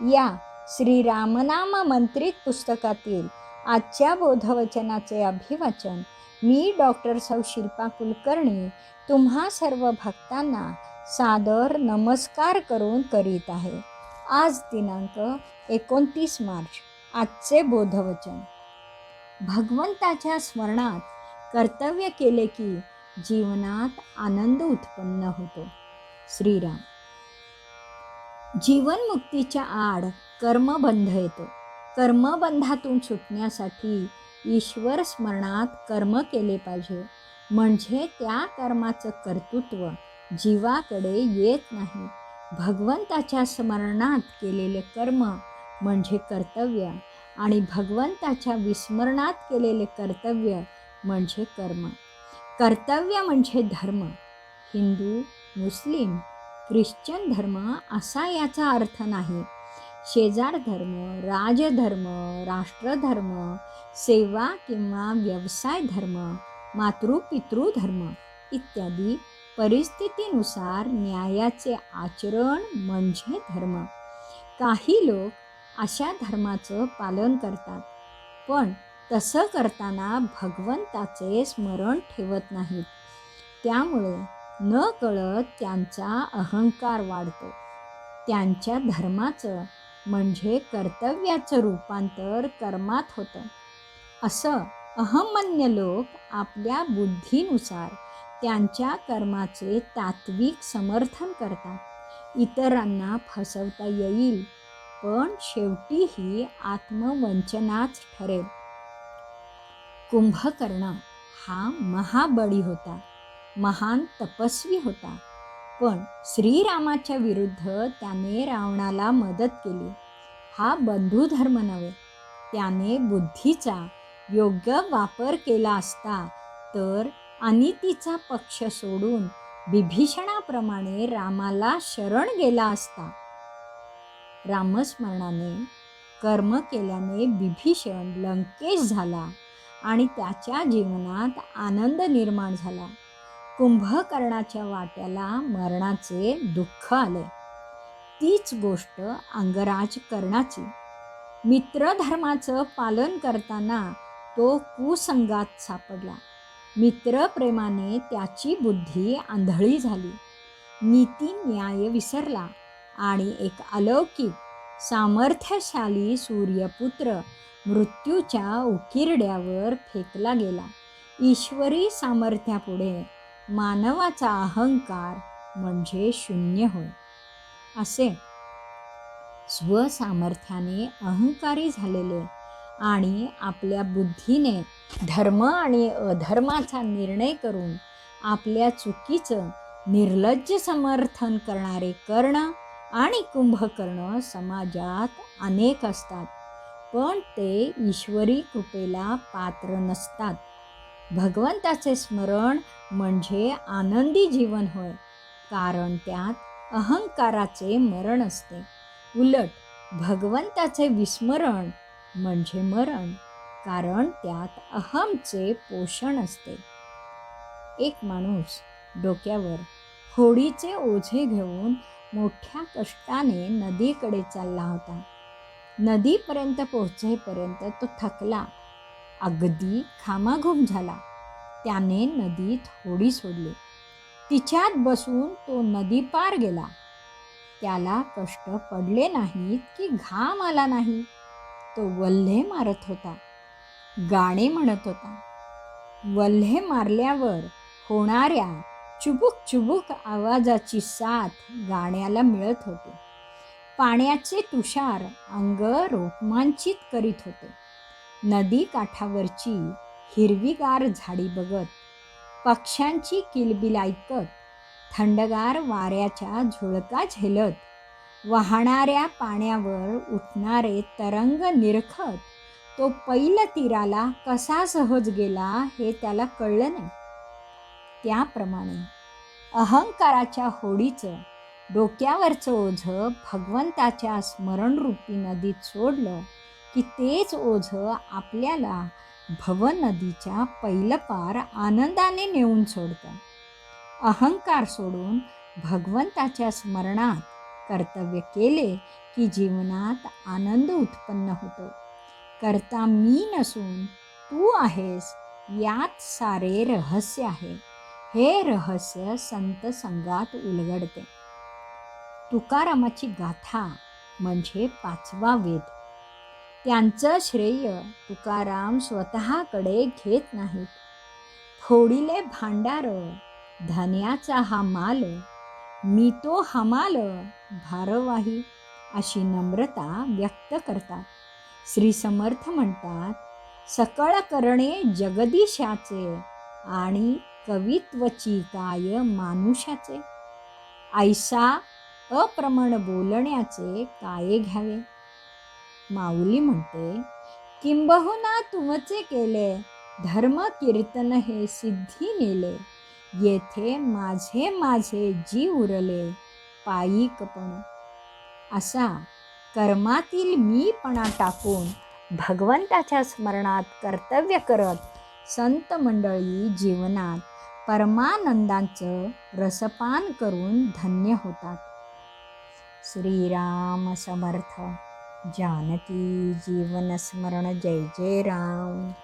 या श्री रामनाम मंत्रित पुस्तकातील आजच्या बोधवचनाचे अभिवाचन मी डॉक्टर सौ शिल्पा कुलकर्णी तुम्हा सर्व भक्तांना सादर नमस्कार करून करीत आहे. आज दिनांक एकोणतीस मार्च आजचे बोधवचन. भगवंताच्या स्मरणात कर्तव्य केले की जीवनात आनंद उत्पन्न होतो. श्रीराम. जीवनमुक्तीच्या आड कर्मबंध येतो. कर्मबंधातून सुटण्यासाठी ईश्वर स्मरणात कर्म केले पाहिजे. म्हणजे त्या कर्माचं कर्तृत्व जीवाकडे येत नाही. भगवंताच्या स्मरणात केलेले कर्म म्हणजे कर्तव्य आणि भगवंताच्या विस्मरणात केलेले कर्तव्य म्हणजे कर्म. कर्तव्य म्हणजे धर्म. हिंदू मुस्लिम ख्रिश्चन धर्म असा याचा अर्थ नाही. शेजार धर्म राजधर्म राष्ट्रधर्म सेवा किंवा व्यवसाय धर्म मातृपितृ धर्म इत्यादी परिस्थितीनुसार न्यायाचे आचरण म्हणजे धर्म. काही लोक अशा धर्माचं पालन करतात पण तसं करताना भगवंताचे स्मरण ठेवत नाहीत. त्यामुळे न कळत त्यांचा अहंकार वाढतो. त्यांच्या धर्माचं म्हणजे कर्तव्याचं रूपांतर कर्मात होतं. असं अहमन्य लोक आपल्या बुद्धीनुसार त्यांच्या कर्माचे तात्विक समर्थन करतात. इतरांना फसवता येईल पण शेवटी ही आत्मवंचनाच ठरेल. कुंभकर्ण हा महाबळी होता. महान तपस्वी होता. पण श्रीरामाच्या विरुद्ध त्याने रावणाला मदत केली. हा बंधुधर्म नव्हे. त्याने बुद्धीचा योग्य वापर केला असता तर अनितीचा पक्ष सोडून विभीषणाप्रमाणे रामाला शरण गेला असता. रामस्मरणाने कर्म केल्याने विभीषण लंकेश झाला आणि त्याच्या जीवनात आनंद निर्माण झाला. कुंभकर्णाच्या वाट्याला मरणाचे दुःख आले. तीच गोष्ट अंगराज कर्णाची मित्रधर्माचं पालन करताना तो कुसंगात सापडला. मित्रप्रेमाने त्याची बुद्धी आंधळी झाली. नीती न्याय विसरला आणि एक अलौकिक सामर्थ्यशाली सूर्यपुत्र मृत्यूच्या उकिरड्यावर फेकला गेला. ईश्वरी सामर्थ्यापुढे मानवाचा अहंकार म्हणजे शून्य होय. असे स्वसामर्थ्याने अहंकारी झालेले आणि आपल्या बुद्धीने धर्म आणि अधर्माचा निर्णय करून आपल्या चुकीचं निर्लज्ज समर्थन करणारे कर्ण आणि कुंभकर्ण समाजात अनेक असतात पण ते ईश्वरी कृपेला पात्र नसतात. भगवंताचे स्मरण म्हणजे आनंदी जीवन होय कारण त्यात अहंकाराचे मरण असते. उलट भगवंताचे विस्मरण म्हणजे मरण कारण त्यात अहमचे पोषण असते. एक माणूस डोक्यावर होडीचे ओझे घेऊन मोठ्या कष्टाने नदीकडे चालला होता. नदीपर्यंत पोहोचेपर्यंत तो थकला अगदी खामाघूम झाला. त्याने नदीत होडी सोडली. तिच्यात बसून तो नदी पार गेला. त्याला कष्ट पडले नाहीत की घाम आला नाही. तो वल्हे मारत होता. गाणे म्हणत होता. वल्हे मारल्यावर होणाऱ्या चुबुक चुबुक आवाजाची साथ गाण्याला मिळत होते. पाण्याचे तुषार अंग रोमांचित करीत होते. नदी काठावरची हिरवीगार झाडी बघत पक्ष्यांची किलबिल ऐकत थंडगार वाऱ्याच्या झुळका झेलत वाहणाऱ्या पाण्यावर उठणारे तरंग निरखत तो पैल तीराला कसा सहज गेला हे त्याला कळलं नाही. त्याप्रमाणे अहंकाराच्या होडीचं डोक्यावरचं ओझं भगवंताच्या स्मरणरूपी नदीत सोडलं की तेच ओझं आपल्याला भवनदीच्या पैलपार आनंदाने नेऊन सोडतं. अहंकार सोडून भगवंताच्या स्मरणात कर्तव्य केले की जीवनात आनंद उत्पन्न होतो. करता मी नसून तू आहेस यात सारे रहस्य आहे. हे रहस्य संत संघात उलगडते. तुकारामाची गाथा म्हणजे पाचवा वेद. त्यांचं श्रेय तुकाराम स्वतःकडे घेत नाहीत. फोडिले भांडार धन्याचा हा माल मी तो हमाल भारवाही अशी नम्रता व्यक्त करतात. श्री समर्थ म्हणतात सकळ करणे जगदीशाचे आणि कवित्वची काय मानुषाचे? ऐसा अप्रमण बोलण्याचे काय घ्यावे? माऊली म्हणते किंबहुना तुमचे केले धर्म कीर्तन हे सिद्धी नेले. येथे माझे माझे जी उरले पायिकपण असा कर्मातील मीपणा टाकून भगवंताच्या स्मरणात कर्तव्य करत संत मंडळी जीवनात परमानंदांचं रसपान करून धन्य होतात. श्रीराम समर्थ. जानकी जीवन स्मरण जय जय राम।